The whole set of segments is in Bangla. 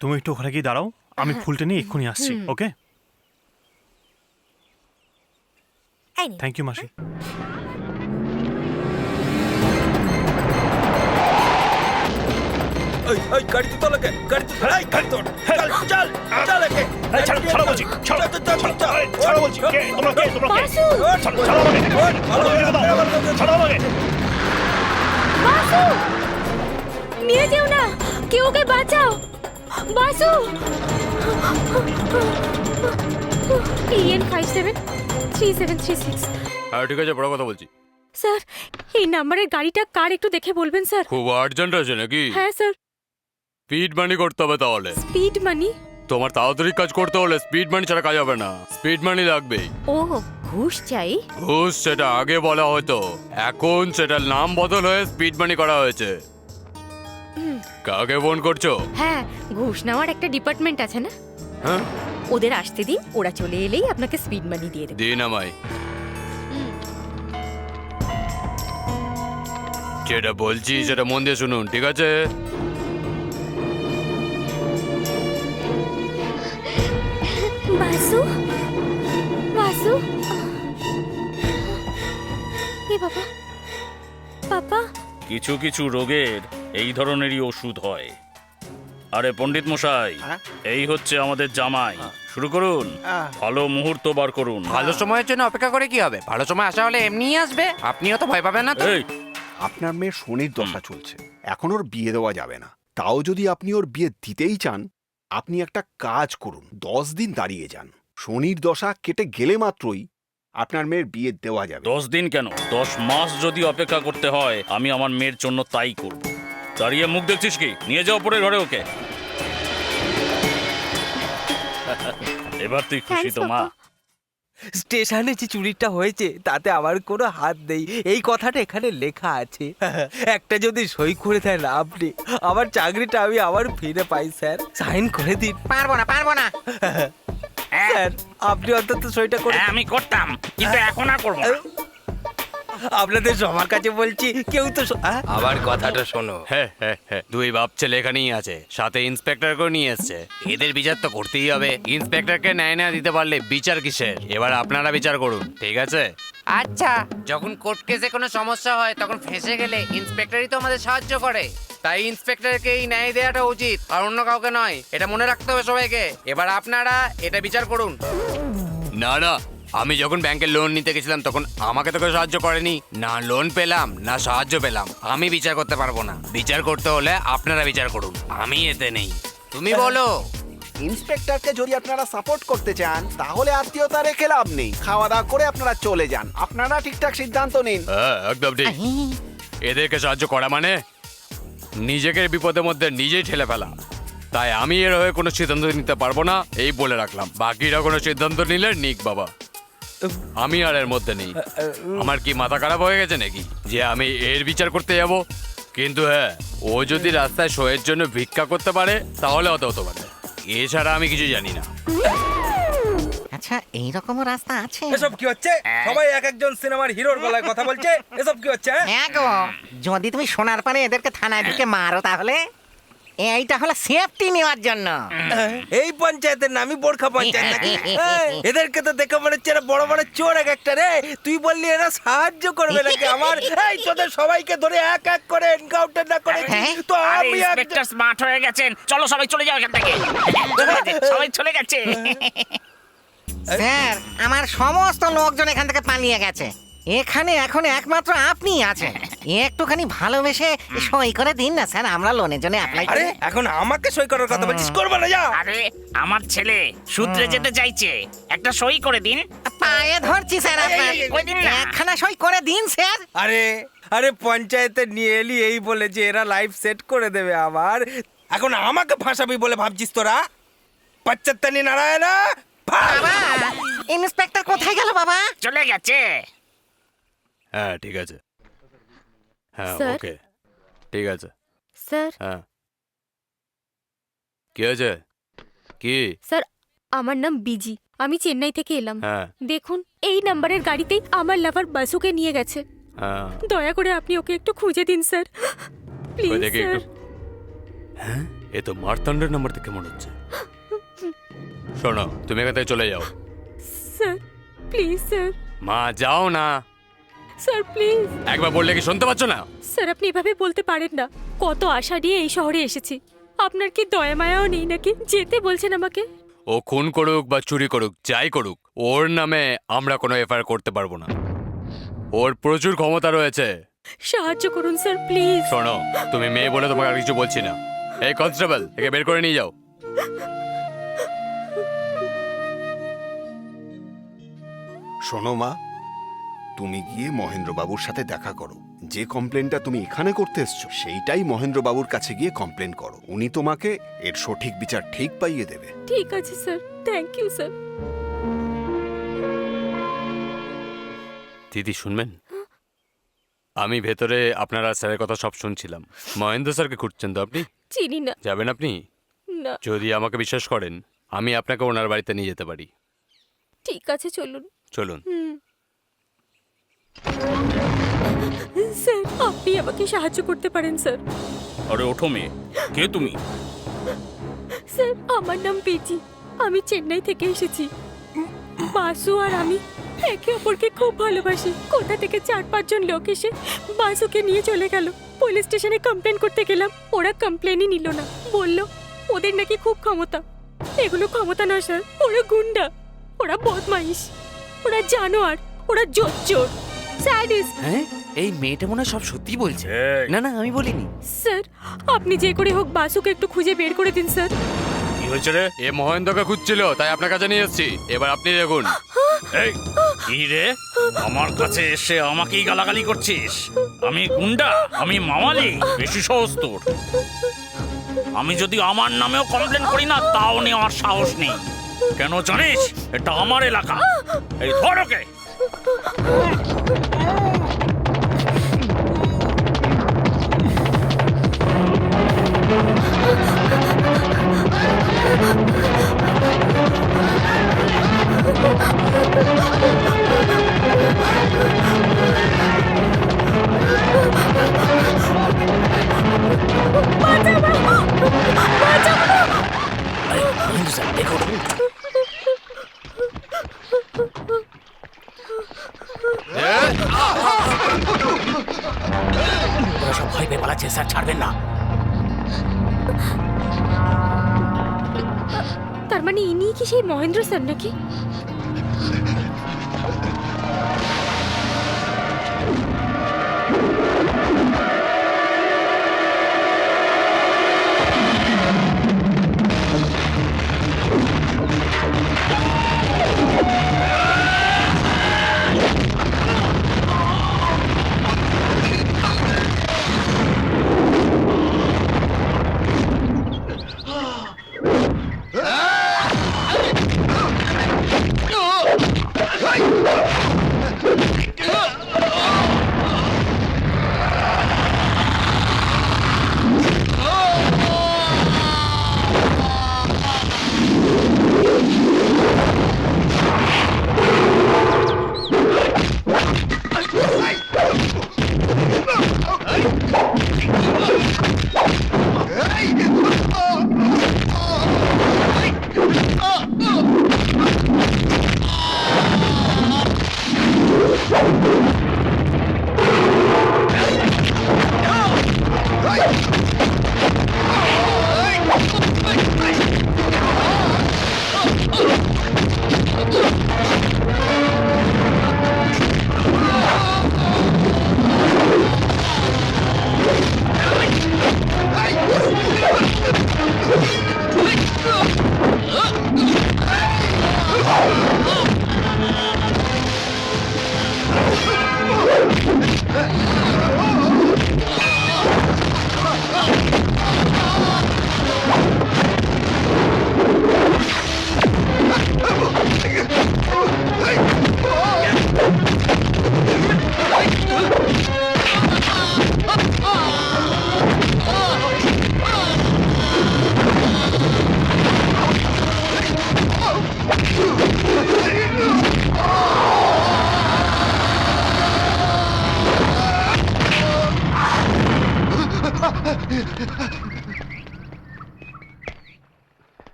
তুমি একটু ওখানে গিয়ে দাঁড়াও আমি ফুলটা নিয়ে এক্ষুনি আসছি ওকে থ্যাংক ইউ মাসি এই এই গাড়ি তো তোলাকে গাড়ি তো এই গাড়ি তো চল চল চল একে ছাড়ো, ছাড়ো বলছি, ছাড়ো, চল, চল, চল, চল। এই, ছাড়ো বলছি, কে? তোমরা কে? তোমরা কে? ছাড়ো, ছাড়ো আমাকে। ওঠ, ভালো করে দাও, ভালো করে দাও। ছাড়ো আমাকে। বাসু নিয়ে যেও না কেউ ওকে বাঁচাও Basu EN five seven three seven three six হ্যাঁ ঠিক আছে বড় কথা বলছি। স্যার এই নাম্বারের গাড়িটা কার একটু দেখে বলবেন স্যার? খুব আর্জেন্ট আছে নাকি? হ্যাঁ স্যার। স্পিড মানি করতে হবে তাহলে। স্পিড মানি তোমার তাড়াতাড়ি কাজ করতে হলে স্পিড মানি ছাড়া কাজ হবে না। স্পিড মানি লাগবেই ও ঘুষ চাই? ঘুষ সেটা আগে বলা হতো। এখন সেটার নাম বদল হয়ে স্পিড মানি করা হয়েছে। কাকে ফোন করছ? হ্যাঁ ঘুষ নেওয়ার একটা ডিপার্টমেন্ট আছে না? হ্যাঁ? ওদের আসতে দিন ওরা চলে এলেই আপনাকে স্পিড মানি দিয়ে দেবে। দিন আমায়। যেটা বলছি সেটা মন দিয়ে শুনুন ঠিক আছে? বাসু? বাসু? এ বাবা বাবা। কিছু কিছু রোগের এই ধরনেরই ওষুধ হয়। আরে পণ্ডিত মশাই এই হচ্ছে আমাদের জামাই। শুরু করুন। ভালো মুহূর্ত বার করুন। ভালো সময়ের জন্য অপেক্ষা করে কি হবে? ভালো সময় আসা হলে এমনিই আসবে। আপনিও তো ভয় পাবেন না তো। আপনার মেয়ের শনির দশা চলছে। এখন ওর বিয়ে দেওয়া যাবে না। তাও যদি আপনি ওর বিয়ে দিতেই চান আপনি একটা কাজ করুন। দশ দিন দাঁড়িয়ে যান। শনির দশা কেটে গেলে মাত্রই আপনার মেয়ের বিয়ে দেওয়া যাবে। দশ দিন কেন? দশ মাস যদি অপেক্ষা করতে হয় আমি আমার মেয়ের জন্য তাই করব। দাঁড়িয়ে মুখ দেখছিস কি? নিয়ে যাও পরে ঘরে ওকে। এবার তুই খুশি তো মা। স্টেশনে যে চুরিটা হয়েছে তাতে আমার কোনো হাত নেই। এই কথাটা এখানে লেখা আছে। একটা যদি সই করে দেন আপনি আমার চাকরিটা আমি আবার ফিরে পাই স্যার। সাইন করে দিন। পারব না পারব না। স্যার আপনি অন্তত সইটা করে হ্যাঁ, আমি করতাম কিন্তু এখন আর করব না। আপনাদের সবার কাছে বলছি কেউ তো স- আহ? আবার কথাটা শোনো। হ্যাঁ হ্যাঁ হ্যাঁ। দুই বাপ ছেলে এখানেই আছে সাথে ইন্সপেক্টরকেও নিয়ে এসছে। এদের বিচার তো করতেই হবে। ইন্সপেক্টরকে ন্যায় না দিতে পারলে বিচার কিসের? এবার আপনারা বিচার করুন ঠিক আছে? আচ্ছা। যখন কোর্ট কেসে কোনো সমস্যা হয় তখন ফেঁসে গেলে ইন্সপেক্টরই তো আমাদের সাহায্য করে। তাই ইন্সপেক্টরকে এই ন্যায় দেওয়াটা উচিত আর অন্য কাউকে নয়। এটা মনে রাখতে হবে সবাইকে। এবার আপনারা এটা বিচার করুন। না না আমি যখন ব্যাংকে লোন নিতে গেছিলাম তখন আমাকে তো কেউ সাহায্য করেনি। না লোন পেলাম না সাহায্য পেলাম। আমি বিচার করতে পারব না। বিচার করতে হলে আপনারা বিচার করুন। আমি এতে নেই। তুমি বলো। ইন্সপেক্টরকে যদি আপনারা সাপোর্ট করতে চান তাহলে আত্মীয়তা রেখে লাভ নেই। খাওয়া দাওয়া করে আপনারা চলে যান। আপনারা ঠিকঠাক সিদ্ধান্ত নিন। হ্যাঁ একদম ঠিক। এদেরকে সাহায্য করা মানে? নিজেকে বিপদের মধ্যে নিজেই ঠেলে ফেলা। তাই আমি এর হয়ে কোনো সিদ্ধান্ত নিতে পারব না এই বলে রাখলাম। বাকিরা কোনো সিদ্ধান্ত নিলে নিক বাবা। আমি আর এর মধ্যে নেই। আমার কি মাথা খারাপ হয়ে গেছে নাকি? যে আমি এর বিচার করতে যাব? কিন্তু হ্যাঁ ও যদি রাস্তায় শোয়ের জন্য ভিক্ষা করতে পারে তাহলে অত হতে পারে। এছাড়া আমি কিছু জানি না। আচ্ছা এইরকমও রাস্তা আছে? এসব কি হচ্ছে? সবাই এক একজন সিনেমার হিরোর গলায় কথা বলছে। এসব কি হচ্ছে হ্যাঁ? হ্যাঁ গো যদি তুমি সোনার পানে এদেরকে থানায় ঢুকে মারো তাহলে এইটা হলো সেফটি নেওয়ার জন্য। এই পঞ্চায়েতের নামই বোরখা পঞ্চায়েত নাকি? এদেরকে তো দেখে মনে হচ্ছে এরা বড় বড় চোর এক একটা রে। তুই বললি এরা সাহায্য করবে নাকি আমার? এই তোদের সবাইকে ধরে এক এক করে এনকাউন্টার না করে হ্যাঁ? তো আরে আমি ইন্সপেক্টর স্মার্ট হয়ে গেছেন। চলো সবাই চলে যাও এখান থেকে। সবাই চলে গেছে। স্যার আমার সমস্ত লোকজন এখান থেকে পালিয়ে গেছে। এখানে এখন একমাত্র আপনি আছেন। একটুখানি ভালোবেসে সই করে দিন না স্যার। আমরা লোনের জন্য অ্যাপ্লাই আরে এখন আমাকে সই করার কথা বলছিস? করবে না যা। আরে আমার ছেলে সূত্রে যেতে চাইছে। একটা সই করে দিন। পায়ে ধরছি স্যার আপনার এই, এই, ওই দিন না। একখানা সই করে দিন স্যার। আরে আরে পঞ্চায়েতে নিয়ে এলি এই বলে যে এরা লাইফ সেট করে দেবে আবার। এখন আমাকে ফাঁসাবি বলে ভাবছিস তোরা? পশ্চাত্তানি নারায়ণা! বাবা! ইন্সপেক্টর কোথায় গেল বাবা? চলে গেছে। হ্যাঁ ঠিক আছে। হ্যাঁ স্যার? ওকে। ঠিক আছে। স্যার? হ্যাঁ। কি হয়েছে? কি? স্যার আমার নাম বিজি। আমি চেন্নাই থেকে এলাম। হ্যাঁ। দেখুন এই নাম্বারের গাড়িতেই আমার লাভার বাসুকে নিয়ে গেছে। হ্যাঁ। দয়া করে আপনি ওকে একটু খুঁজে দিন স্যার। ওই প্লিজ দেখি স্যার। একটু হ্যাঁ? এ তো মারতান্ডের নাম্বার থেকে মনে হচ্ছে। শোনো তুমি এখান থেকে চলে যাও। Sir please sir. মা যাও না। Sir please. একবার বললে কি শুনতে পাচ্ছ না? স্যার আপনি এভাবে বলতে পারেন না। কত আশা নিয়ে এই শহরে এসেছি। আপনার কি দয়া মায়াও নেই নাকি? যেতে বলছেন আমাকে? ও খুন করুক বা চুরি করুক যাই করুক ওর নামে আমরা কোনো এফআইআর করতে পারব না। ওর প্রচুর ক্ষমতা রয়েছে। সাহায্য করুন স্যার প্লিজ। শোনো তুমি মেয়ে বলে তোমাকে আর কিছু বলছি না। এই কনস্টেবল একে বের করে নিয়ে যাও। শোনো মা তুমি গিয়ে মহেন্দ্রবাবুর সাথে দেখা করো। যে কমপ্লেনটা তুমি এখানে করতে এসছো সেইটাই মহেন্দ্রবাবুর কাছে গিয়ে কমপ্লেন করো। উনি তোমাকে এর সঠিক বিচার ঠিক পাইয়ে দেবে। ঠিক আছে স্যার। Thank you sir. দিদি শুনবেন? আমি ভেতরে আপনারা স্যারের কথা সব শুনছিলাম। মহেন্দ্র স্যারকে খুঁজছেন তো আপনি? চিনি না। যাবেন আপনি? না। যদি আমাকে বিশ্বাস করেন আমি আপনাকে ওনার বাড়িতে নিয়ে যেতে পারি। ঠিক আছে চলুন। চলুন। স্যার আপনি আমাকে সাহায্য করতে পারেন স্যার। আরে ওঠো মেয়ে। কে তুমি? স্যার আমার নাম পেজি। আমি চেন্নাই থেকে এসেছি। বাসু আর আমি একে অপরকে খুব ভালোবাসি। কোথা থেকে চার পাঁচজন লোক এসে বাসুকে নিয়ে চলে গেল। পুলিশ স্টেশনে কমপ্লেন করতে গেলাম। ওরা কমপ্লেনই নিল না। বলল ওদের নাকি খুব ক্ষমতা। এগুলো ক্ষমতা নয় স্যার। ওরা গুন্ডা। ওরা বদমাইশ। ওরা জানোয়ার ওরা জোচ্চোর স্যাডিস। হ্যাঁ? এই মেয়েটা মনে হয় সব সত্যি বলছে। এই, না না আমি বলিনি। স্যার আপনি যে করে হোক বাসুকে একটু খুঁজে বের করে দিন স্যার। কি হয়েছে রে? এ মহেন্দ্রকে খুঁজছিল তাই আপনার কাছে নিয়ে এসেছি। এবার আপনি দেখুন। এই কি রে? আমার কাছে এসে আমাকেই গালাগালি করছিস? আমি গুন্ডা আমি মামালি বেশি সহজ তোর। আমি যদি আমার নামেও কমপ্লেন করি না তাও নেওয়ার সাহস নেই। কেন জানিস? এটা আমার এলাকা। এই ধর ওকে। মহেন্দ্র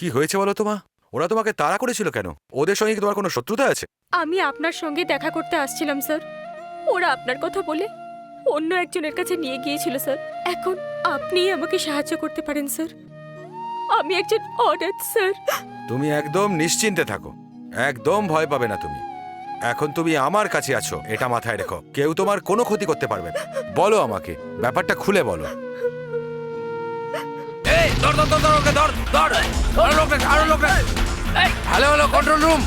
কি হয়েছে বলো তোমা ওরা তোমাকে তাড়া করেছিল কেন? ওদের সঙ্গে কি তোমার কোনো শত্রুতা আছে? আমি আপনার সঙ্গে দেখা করতে আসছিলাম স্যার। ওরা আপনার কথা বলে অন্য একজনের কাছে নিয়ে গিয়েছিল স্যার। এখন আপনি আমাকে সাহায্য করতে পারেন স্যার। আমি একজন অনাথ স্যার। তুমি একদম নিশ্চিন্তে থাকো। একদম ভয় পাবে না তুমি। এখন তুমি আমার কাছে আছো এটা মাথায় রেখো। কেউ তোমার কোনো ক্ষতি করতে পারবে না। বলো আমাকে ব্যাপারটা খুলে বলো। ধর ধর ধর ধর ওকে ধর ধর আরও লোক রাখ, আরও লোক রাখ। Hello hello control room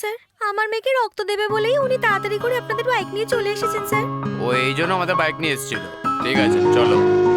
sir. আমার মেয়েকে রক্ত দেবে বলেই উনি তাড়াতাড়ি করে আপনাদের বাইক নিয়ে চলে এসেছেন, স্যার। ও এই জন্য আমাদের বাইক নিয়ে এসেছিল। ঠিক আছে, চলো।